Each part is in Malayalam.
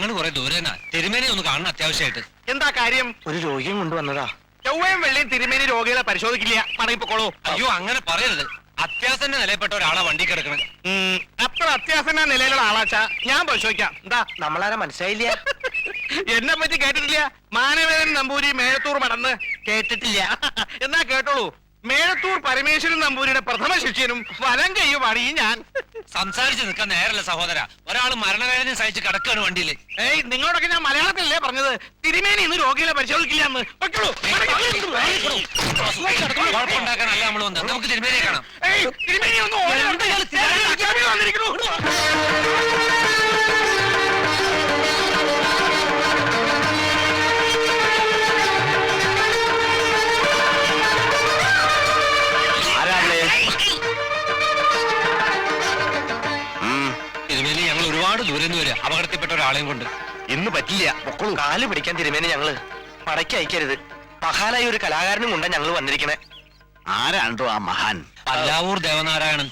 ഞങ്ങൾ കുറെ ദൂരേനാ തിരുമേനി ഒന്ന് കാണണം അത്യാവശ്യമായിട്ട് എന്താ കാര്യം? ഒരു രോഗിയും കൊണ്ടുവന്നതാ. ചൊവ്വയും വെള്ളിയും തിരുമേനി രോഗികളെ പരിശോധിക്കില്ല. പറയപ്പോളോ അയ്യോ അങ്ങനെ പറയരുത്. അത്യാസന്റെ നിലയിൽപ്പെട്ട ഒരാളെ വണ്ടി കിടക്കണത്. അപ്പോൾ അത്യാസന്റെ അത്യാസന നിലയിലുള്ള ആളാച്ചാ. ഞാൻ പരിശോധിക്കാം. എന്താ? നമ്മളാരെ മനസ്സിലായില്ല. എന്നെ പറ്റി കേട്ടിട്ടില്ല. മാനവേദൻ നമ്പൂരി മേഴത്തൂർ മടന്ന് കേട്ടിട്ടില്ല. എന്നാ കേട്ടോളൂ. മേഴത്തൂർ പരമേശ്വരൻ നമ്പൂരിയുടെ പ്രഥമ ശിഷ്യനും വലം കയ്യുമാണ് ഈ ഞാൻ. സംസാരിച്ചു നിൽക്കാൻ നേരല്ല സഹോദര. ഒരാൾ മരണവേദന സഹിച്ച് കിടക്കാണ് വണ്ടിയിൽ ഏയ് നിങ്ങളോടൊക്കെ ഞാൻ മലയാളത്തിലല്ലേ പറഞ്ഞത്? തിരുമേനി ഇന്ന് രോഗികളെ പരിശോധിക്കില്ല എന്ന്. വെക്കോളൂ. കുഴപ്പമുണ്ടാക്കാനല്ല നമ്മൾ വന്നത്. നമുക്ക് തിരുമേനിയെ കാണാം. തിരുമേനി ഒന്ന് വന്നിരിക്കുന്നു. നിന്ന് വരിക അപകടത്തിൽപ്പെട്ട ഒരാളെയും കൊണ്ട്. ഇന്ന് പറ്റില്ല. മക്കളും കാൽ പിടിക്കാൻ തിരുമേനെ ഞങ്ങൾ. പടയ്ക്ക് അയക്കരുത്. മഹാനായി ഒരു കലാകാരനും കൊണ്ടാ ഞങ്ങൾ വന്നിരിക്കണേ. ആരാണ്ടോ ആ മഹാൻ? പല്ലാവൂർ ദേവനാരായണൻ.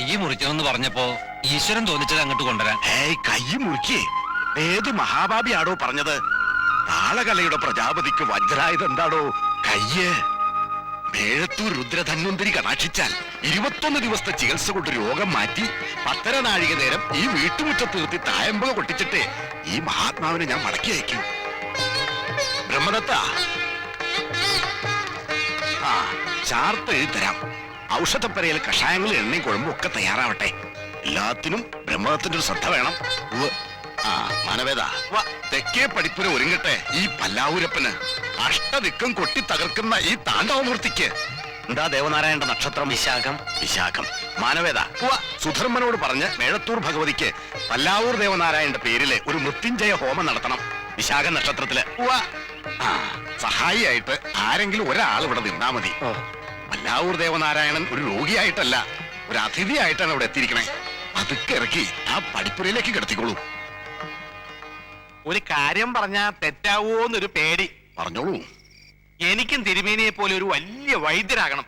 കൈ മുറിക്കണമെന്ന് പറഞ്ഞപ്പോ ഈശ്വരൻ തോന്നിച്ചത് അങ്ങോട്ട് കൊണ്ടുവരാൻ. ഏയ് കൈ മുറിക്കേ. ഏത് മഹാഭാപിയാടോ പറഞ്ഞത്? താളകലയുടെ പ്രജാപതിക്ക് വജ്രായത് എന്താടോ കയ്യ്. മേഴത്തൂർ രുദ്രധന്വന്തരി കടാക്ഷിച്ചാൽ ഇരുപത്തൊന്ന് ദിവസത്തെ ചികിത്സ കൊണ്ട് രോഗം മാറ്റി പത്തര നാഴിക നേരം ഈ വീട്ടുമുറ്റത്ത് നിർത്തി തായമ്പക കൊട്ടിച്ചിട്ട് ഈ മഹാത്മാവിനെ ഞാൻ മടക്കി അയക്കും. ബ്രഹ്മദത്ത. ആ ചാർത്ത് എഴുതി തരാം. ഔഷധപ്പരയിൽ കഷായങ്ങൾ എണ്ണയും കുഴമ്പും ഒക്കെ തയ്യാറാവട്ടെ. എല്ലാത്തിനും ബ്രഹ്മത്തിന്റെ ഒരു ശ്രദ്ധ വേണം. ആ മാനവേദ. തെക്കേ പഠിപ്പുര ഒരുങ്ങട്ടെ. ഈ പല്ലാവൂരപ്പന്. അഷ്ടദിക്കം കൊട്ടി തകർക്കുന്ന ഈ താണ്ഡവമൂർത്തിക്ക്. എന്താ ദേവനാരായണന്റെ നക്ഷത്രം? വിശാഖം. വിശാഖം. മാനവേദ. സുധർമ്മനോട് പറഞ്ഞ് മേഴത്തൂർ ഭഗവതിക്ക് പല്ലാവൂർ ദേവനാരായണന്റെ പേരിൽ ഒരു മൃത്യുഞ്ജയ ഹോമം നടത്തണം. വിശാഖ നക്ഷത്രത്തിൽ. ആ സഹായിയായിട്ട് ആരെങ്കിലും ഒരാൾ ഇവിടെ നിന്നാ മതി. പല്ലാവൂർ ദേവനാരായണൻ ഒരു രോഗിയായിട്ടല്ല ഒരു അതിഥിയായിട്ടാണ് അവിടെ എത്തിയിരിക്കണേ. അതൊക്കെ ഇറക്കി ആ പഠിപ്പുരയിലേക്ക് കിടത്തിക്കോളൂ. ഒരു കാര്യം പറഞ്ഞാ തെറ്റാവോന്നൊരു പേടി. പറഞ്ഞോളൂ. എനിക്കും തിരുമേനിയെ പോലെ ഒരു വലിയ വൈദ്യരാകണം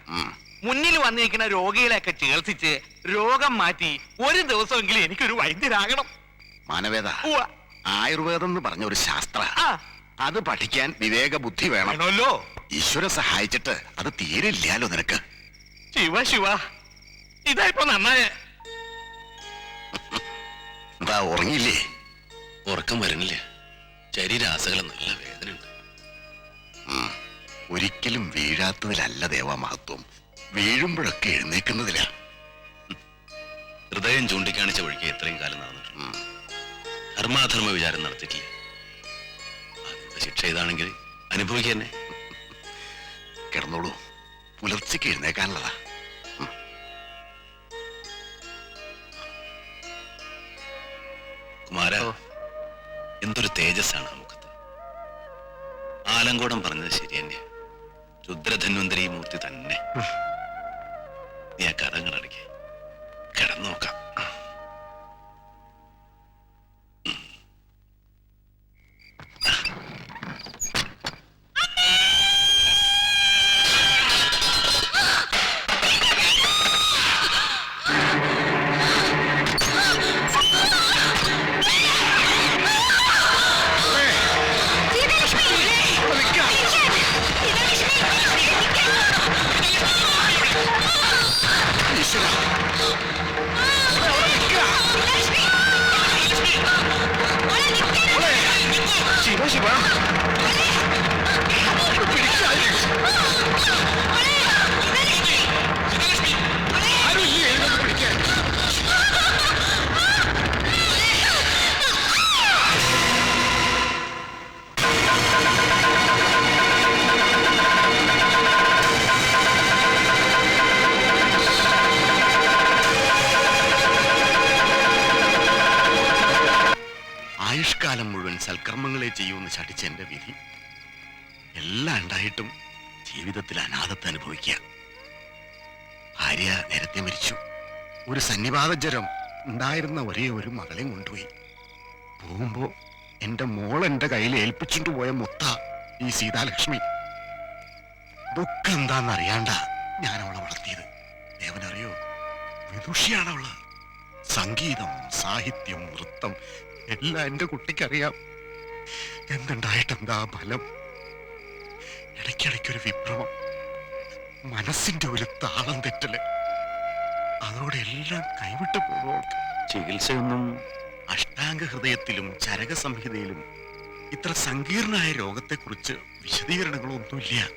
മുന്നിൽ വന്നിരിക്കുന്ന രോഗികളെയൊക്കെ ചികിത്സിച്ച് രോഗം മാറ്റി ഒരു ദിവസമെങ്കിലും എനിക്കൊരു വൈദ്യരാകണം മാനവേദ. ആയുർവേദം എന്ന് പറഞ്ഞ ഒരു ശാസ്ത്ര. അത് പഠിക്കാൻ വിവേക ബുദ്ധി വേണം. വേണമല്ലോ. ഈശ്വര സഹായിച്ചിട്ട് അത് തീരെ ഇല്ലാലോ നിനക്ക്. ശിവ ശിവ. ഇതാ ഇപ്പൊ ഉറങ്ങില്ലേ എന്താ ഉറങ്ങിയില്ലേ? ഉറക്കം വരണില്ല ശരീരാസകളെ നല്ല വേദനയുണ്ട്. ഉണ്ട് ഒരിക്കലും വീഴാത്തതിലല്ല ദേവമഹത്വം വീഴുമ്പോഴൊക്കെ എഴുന്നേക്കുന്നതില ഹൃദയം ചൂണ്ടിക്കാണിച്ച വഴിക്ക് എത്രയും കാലം നടന്നിട്ടുണ്ട്. ധർമാധർമ്മ വിചാരം നടത്തിയിട്ടില്ല? ഇതാണെങ്കിൽ അനുഭവിക്കുക തന്നെ കിടന്നോളൂ. പുലർച്ചയ്ക്ക് എഴുന്നേക്കാനുള്ളതാ. കുമാര എന്തൊരു തേജസ്സാണ് മുഖത്ത് ആലങ്കോടം പറഞ്ഞത് ശരി തന്നെ. രുദ്രധന്വന്തരി മൂർത്തി തന്നെ. നീ ആ കഥങ്ങളടക്കി കിടന്നു നോക്കാം. സൽക്കർമ്മങ്ങളെ ചെയ്യുമെന്ന് ശഠിച്ച എന്റെ വിധി എല്ലാം ഉണ്ടായിട്ടും ജീവിതത്തിൽ അനാഥത്തെ അനുഭവിക്കുക. ഭാര്യ നേരത്തെ മരിച്ചു. ഒരു സന്നിപാതജ്വരം ഉണ്ടായിരുന്ന ഒരേ ഒരു മകളെയും കൊണ്ടുപോയി. പോകുമ്പോ എന്റെ മോൾ എന്റെ കയ്യിൽ ഏൽപ്പിച്ചിട്ട് പോയ മുത്ത ഈ സീതാലക്ഷ്മി. ദുഃഖം എന്താന്നറിയാണ്ട ഞാൻ അവളെ വളർത്തിയത്. ദേവനറിയോ? വിദുഷിയാണ് അവൾ സംഗീതം സാഹിത്യം നൃത്തം എല്ലാം എന്റെ കുട്ടിക്കറിയാം. എന്തുണ്ടായിട്ടെന്താ ഫലം? ഇടയ്ക്കിടയ്ക്കൊരു വിപ്ലവം മനസ്സിന്റെ ഒരു താളം തെറ്റൽ. അതോടെ എല്ലാം കൈവിട്ടു പോകുമ്പോൾ ചികിത്സയൊന്നും അഷ്ടാംഗ ഹൃദയത്തിലും ചരക സംഹിതയിലും ഇത്ര സങ്കീർണമായ രോഗത്തെക്കുറിച്ച് വിശദീകരണങ്ങളൊന്നുമില്ല.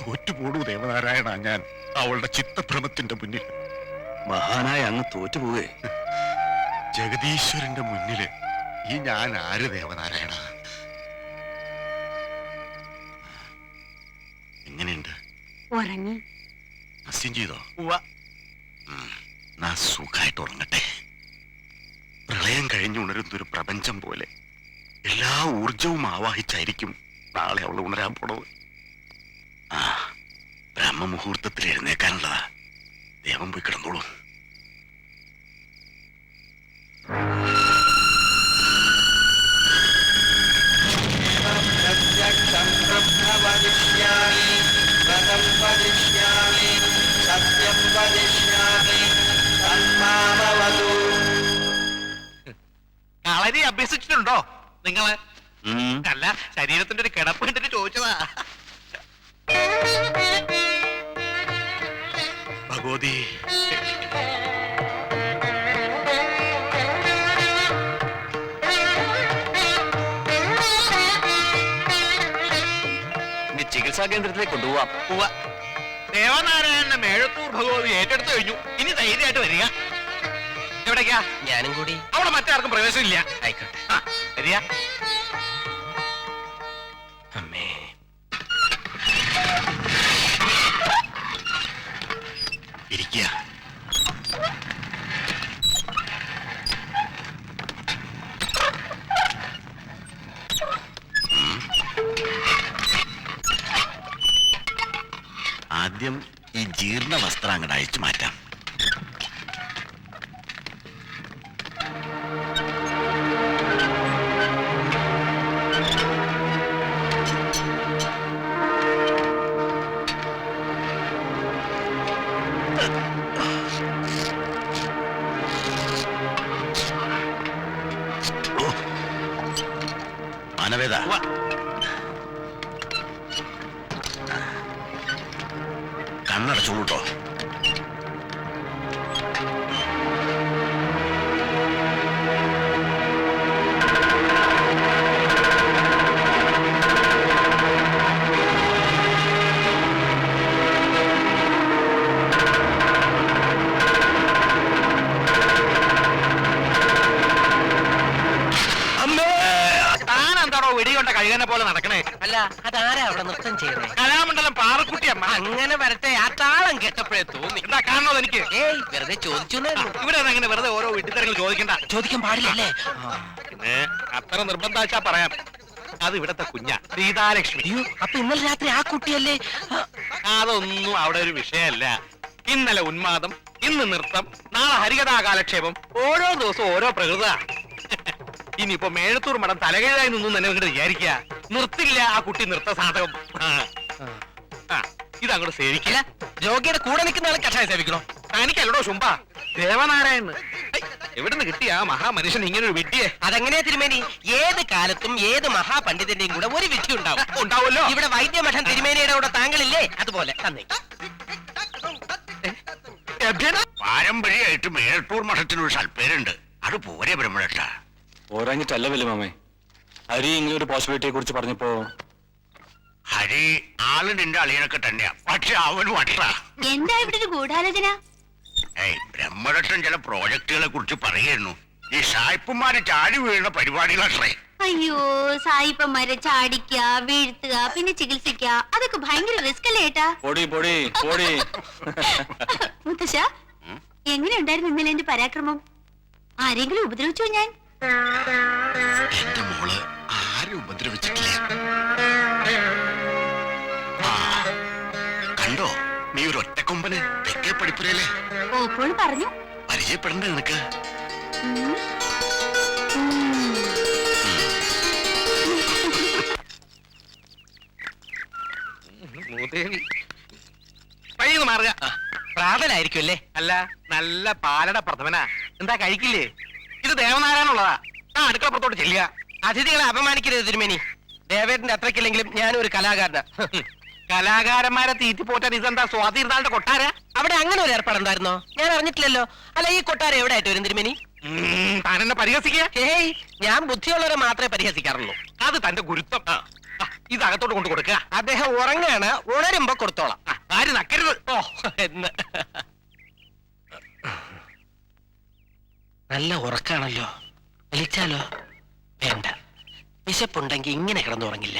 തോറ്റുപോടൂ ദേവനാരായണ ഞാൻ അവളുടെ ചിത്തഭ്രമത്തിന്റെ മുന്നിൽ. മഹാനായ അങ്ങ് തോറ്റുപോകേ ജഗദീശ്വരന്റെ മുന്നിൽ ഈ ഞാൻ ആര് ദേവനാരായണ? എങ്ങനെയുണ്ട്? ഉറങ്ങി. അസ്യം ചെയ്തോ. നാ സുഖമായിട്ട് ഉറങ്ങട്ടെ. പ്രളയം കഴിഞ്ഞുണരുന്ന ഒരു പ്രപഞ്ചം പോലെ എല്ലാ ഊർജവും ആവാഹിച്ചായിരിക്കും നാളെ അവൾ ഉണരാൻ പോണത്. ആ ബ്രഹ്മമുഹൂർത്തത്തിൽ എഴുന്നേക്കാനുള്ളതാ. ദേവം പോയി കിടന്നോളൂ. അഭ്യസിച്ചിട്ടുണ്ടോ നിങ്ങൾ? അല്ല ശരീരത്തിന്റെ ഒരു കിടപ്പ് കണ്ടിട്ട് ചോദിച്ചതാ. ഭഗവതി. ചികിത്സാ കേന്ദ്രത്തിലേക്ക് കൊണ്ടുപോവാം. പോവാ ദേവനാരായണന്റെ മേഴത്തൂർ ഭഗവതി ഏറ്റെടുത്തു കഴിഞ്ഞു. ഇനി ധൈര്യമായിട്ട് വരിക. എവിടേക്കാ ഞാനും കൂടി. അവിടെ മറ്റാർക്കും പ്രവേശനമില്ല. ആയിക്കോട്ടെ. ആ വരിക അമ്മേ. ഇരിക്കുക ആദ്യം ഈ ജീർണ വസ്ത്രം അങ്ങോട്ട് അയച്ചു മാറ്റാം. കണ്ണടച്ചോളൂ പോലെ നടക്കണേ. അല്ല അതാരാ അവിടെ നൃത്തം ചെയ്യുന്നത്? കലാമണ്ഡലം പാറക്കുട്ടിയമ്മ അങ്ങനെ വരട്ടെ ആ താളം കേട്ടപ്പോഴേ തോന്നി. എന്താ കാണണോ എനിക്ക്? ഏയ് വെറുതെ ചോദിച്ചു ഇവിടെ അങ്ങനെ വെറുതെ ഓരോ വീട്ടിൽ ചോദിക്കണ്ട. ചോദിക്കാൻ പാടില്ലല്ലേ പിന്നെ അത്ര നിർബന്ധാച്ചാ പറയാം. അത് ഇവിടത്തെ കുഞ്ഞ സീതാലക്ഷ്മി. അപ്പൊ ഇന്നലെ രാത്രി ആ കുട്ടിയല്ലേ? അതൊന്നും അവിടെ ഒരു വിഷയമല്ല. ഇന്നലെ ഉന്മാദം ഇന്ന് നൃത്തം നാളെ ഹരികഥാ കാലക്ഷേപം ഓരോ ദിവസവും ഓരോ പ്രകൃത ഇനിയിപ്പോ മേഴത്തൂർ മഠം തലകീഴായി നിന്നും തന്നെ ഇങ്ങോട്ട് വിചാരിക്കുക. നിർത്തില്ല ആ കുട്ടി നൃത്ത സാധകം. അങ്ങോട്ട് ഇതങ്ങോട്ട് സേവിക്കില്ല. രോഗിയുടെ കൂടെ നിൽക്കുന്ന ആളെ കഷായം സേവിക്കണോ? തനിക്കല്ലടോ ശുംബ ദേവനാരായണ് എവിടുന്ന് കിട്ടിയ ആ മഹാമനുഷ്യൻ ഇങ്ങനെ ഒരു വിട്ടിയെ അതെങ്ങനെയാ തിരുമേനി? ഏത് കാലത്തും ഏത് മഹാപണ്ഡിതന്റെയും കൂടെ ഒരു വിധി ഉണ്ടാവും. ഉണ്ടാവുമല്ലോ. ഇവിടെ വൈദ്യമഠം തിരുമേനിയുടെ കൂടെ താങ്കളില്ലേ? അതുപോലെ തന്നെ പാരമ്പര്യമായിട്ട് മേൽപ്പൂർ മഠത്തിനൊരു സൽപ്പേരുണ്ട് അത് പോരെ ബ്രഹ്മണട്ട പോരാഞ്ഞിട്ടല്ല വലിയ മാമേ. ഹരി ഇങ്ങനെ ഒരു പോസിബിലിറ്റിയെ കുറിച്ച് പറഞ്ഞപ്പോ? ഹരി ആൾ നിന്റെ അളിയനൊക്കെ തന്നെയാ. പക്ഷെ അവൻ വട്ടാ. എന്താ ഇവിടെ ഒരു ഗൂഢാലോചന? ഏയ് ബ്രഹ്മദത്തൻ ചില പ്രോജക്റ്റുകളെ കുറിച്ച് പറയായിരുന്നു ഈ സായിപ്പന്മാരെ ചാടി വീഴുന്ന പരിപാടികളത്രേ അയ്യോ സായിപ്പന്മാരെ ചാടിക്കുക വീഴ്ത്തുക പിന്നെ ചികിത്സിക്കുക അതൊക്കെ ഭയങ്കര റിസ്ക് അല്ലേ ഏട്ടാ? പൊടി പൊടി പൊടി. മുത്തശ്ശ എങ്ങനെയുണ്ടായിരുന്നു ഇന്നലെ എന്റെ പരാക്രമം? ആരെങ്കിലും ഉപദ്രവിച്ചോ ഞാൻ? എന്റെ മോൾ ആരും ഉപദ്രവിച്ചിട്ടില്ല. കണ്ടോ? നീ ഒരു ഒറ്റക്കൊമ്പന് തെക്കേ പഠിപ്പുരയിലെ ഓപ്പോൾ പറഞ്ഞു. പരിചയപ്പെടണ്ടേ നിനക്ക്? വഴിയൊന്ന് മാറുക പ്രാതലായിരിക്കും അല്ലേ അല്ല നല്ല പാലട പ്രഥമനാ. എന്താ കഴിക്കില്ലേ? ദേവനാരായണുള്ളതാ ആ അടുക്കള പുറത്തോട്ട് ചെല്ലുക. അതിഥികളെ അപമാനിക്കരുത് തിരുമേനി. ദേവേട്ടന്റെ അത്രയ്ക്കില്ലെങ്കിലും ഞാനൊരു ഒരു കലാകാരനാ. കലാകാരന്മാരെ തീറ്റി പോറ്റാൻ ഇതെന്താ സ്വാതി ഇരുന്നാളുടെ കൊട്ടാര? അവിടെ അങ്ങനെ ഒരു ഏർപ്പാടുണ്ടായിരുന്നോ ഞാൻ അറിഞ്ഞിട്ടില്ലല്ലോ. അല്ല ഈ കൊട്ടാരം എവിടെ ആയിട്ട് വരും തിരുമേനി? താനെന്നെ പരിഹസിക്കുക? ഏയ് ഞാൻ ബുദ്ധിയുള്ളവരെ മാത്രമേ പരിഹസിക്കാറുള്ളൂ. അത് തന്റെ ഗുരുത്വം. ആ, ആ, ഇത് അകത്തോട്ട് കൊണ്ട് കൊടുക്കുക. അദ്ദേഹം ഉറങ്ങാണ് ഉണരുമ്പോ കൊടുത്തോളാം. ആര് നക്കരുത്. ഓ എന്ന്. നല്ല ഉറക്കാണല്ലോ. വിളിച്ചാലോ? വേണ്ട. വിശപ്പുണ്ടെങ്കിൽ ഇങ്ങനെ കിടന്നുറങ്ങില്ല.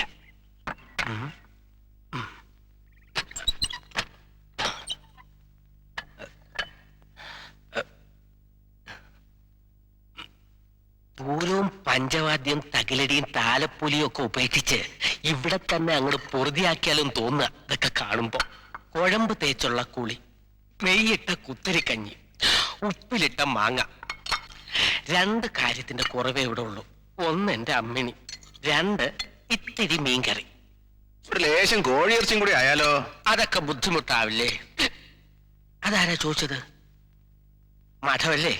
പൂരവും പഞ്ചവാദ്യം തകിലടിയും താലപ്പൊലിയും ഒക്കെ ഉപേക്ഷിച്ച് ഇവിടെ തന്നെ അങ്ങോട്ട് പൊറുതിയാക്കിയാലും തോന്നുക. ഇതൊക്കെ കാണുമ്പോ കുഴമ്പ് തേച്ചുള്ള കുളി നെയ്യിട്ട കുത്തരിക്കഞ്ഞി ഉപ്പിലിട്ട മാങ്ങ രണ്ട് കാര്യത്തിന്റെ കുറവേ ഇവിടെ ഉള്ളൂ. ഒന്ന് എന്റെ അമ്മിണി രണ്ട് ഇത്തിരി മീൻകറി. ഒരു ലേശം കോഴിയിറച്ചും കൂടി ആയാലോ? അതൊക്കെ ബുദ്ധിമുട്ടാവില്ലേ? അതാരാ ചോദിച്ചത്? മഠമല്ലേ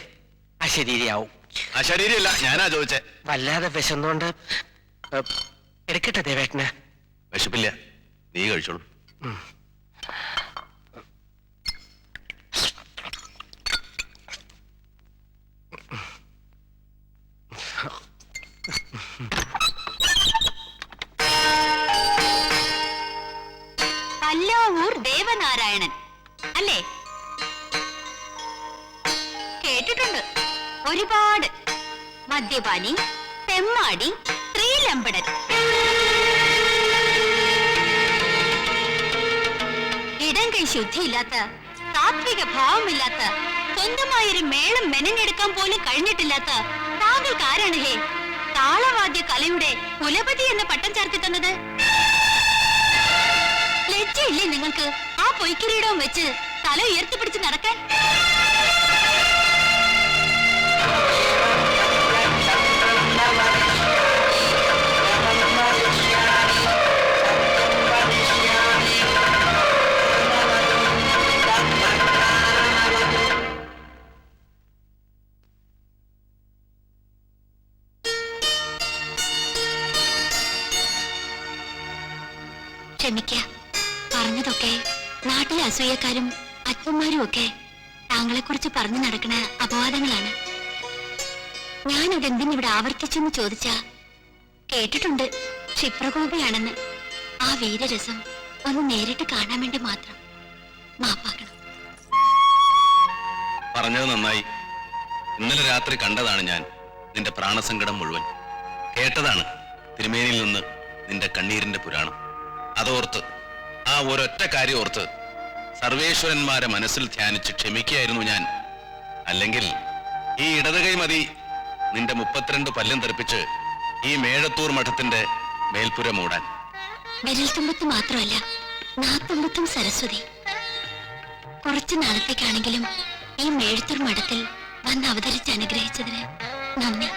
അശരീരിയാവും. ആ ശരീരമല്ല ഞാനാ ചോദിച്ചേ. വല്ലാതെ വിശന്നോണ്ട് എടുക്കട്ടെ ദേവേട്ടന്? വിശപ്പില്ല നീ കഴിച്ചോളൂ. മദ്യപാനി പെമ്മാടി സ്ത്രീലമ്പടൻ. ഇടം കൈ ശുദ്ധിയില്ലാത്ത സാത്വിക ഭാവമില്ലാത്ത സ്വന്തമായൊരു മേളം മെനഞ്ഞെടുക്കാൻ പോലും കഴിഞ്ഞിട്ടില്ലാത്ത താങ്കൾക്ക് ആരാണ് ഹേ താളവാദ്യ കലയുടെ കുലപതി എന്ന പട്ടം ചാർത്തി തന്നത്? ലജ്ജയില്ലേ നിങ്ങൾക്ക് ആ പൊയ്ക്കിരീടവും വെച്ച് തല ഉയർത്തിപ്പിടിച്ച് നടക്കാൻ? ക്ഷമിക്ക. പറഞ്ഞതൊക്കെ നാട്ടിലെ അസൂയക്കാരും അച്ഛന്മാരും ഒക്കെ താങ്കളെ കുറിച്ച് പറഞ്ഞു നടക്കുന്ന അപവാദങ്ങളാണ്. ഞാനത് ഇവിടെ ആവർത്തിച്ചെന്ന് ചോദിച്ചാ കേട്ടിട്ടുണ്ട്. ക്ഷിപ്രകോപിയാണെന്ന്. ആ വീരരസം ഒന്ന് നേരിട്ട് കാണാൻ വേണ്ടി മാത്രം. മാപ്പാക്കണം. പറഞ്ഞത് നന്നായി. ഇന്നലെ രാത്രി കണ്ടതാണ് ഞാൻ നിന്റെ പ്രാണസങ്കടം മുഴുവൻ. കേട്ടതാണ് തിരുമേനിയിൽ നിന്ന് നിന്റെ കണ്ണീരിന്റെ പുരാണം. അതോർത്ത് ആ ഒരൊറ്റ കാര്യം ഓർത്ത് സർവേശ്വരന്മാരെ മനസ്സിൽ ധ്യാനിച്ച് ക്ഷമിക്കുകയായിരുന്നു ഞാൻ. അല്ലെങ്കിൽ ഈ ഇടതുകൈ മതി നിന്റെ മുപ്പത്തിരണ്ട് പല്ലം തെറിപ്പിച്ച് ഈ മേഴത്തൂർ മഠത്തിന്റെ മേൽപ്പുര മൂടാൻ. വിരൽത്തുമ്പത്ത് മാത്രമല്ല സരസ്വതി. കുറച്ചു നാളത്തേക്കാണെങ്കിലും ഈ മേഴത്തൂർ മഠത്തിൽ വന്ന് അവതരിച്ച് അനുഗ്രഹിച്ചതിന് നന്ദി.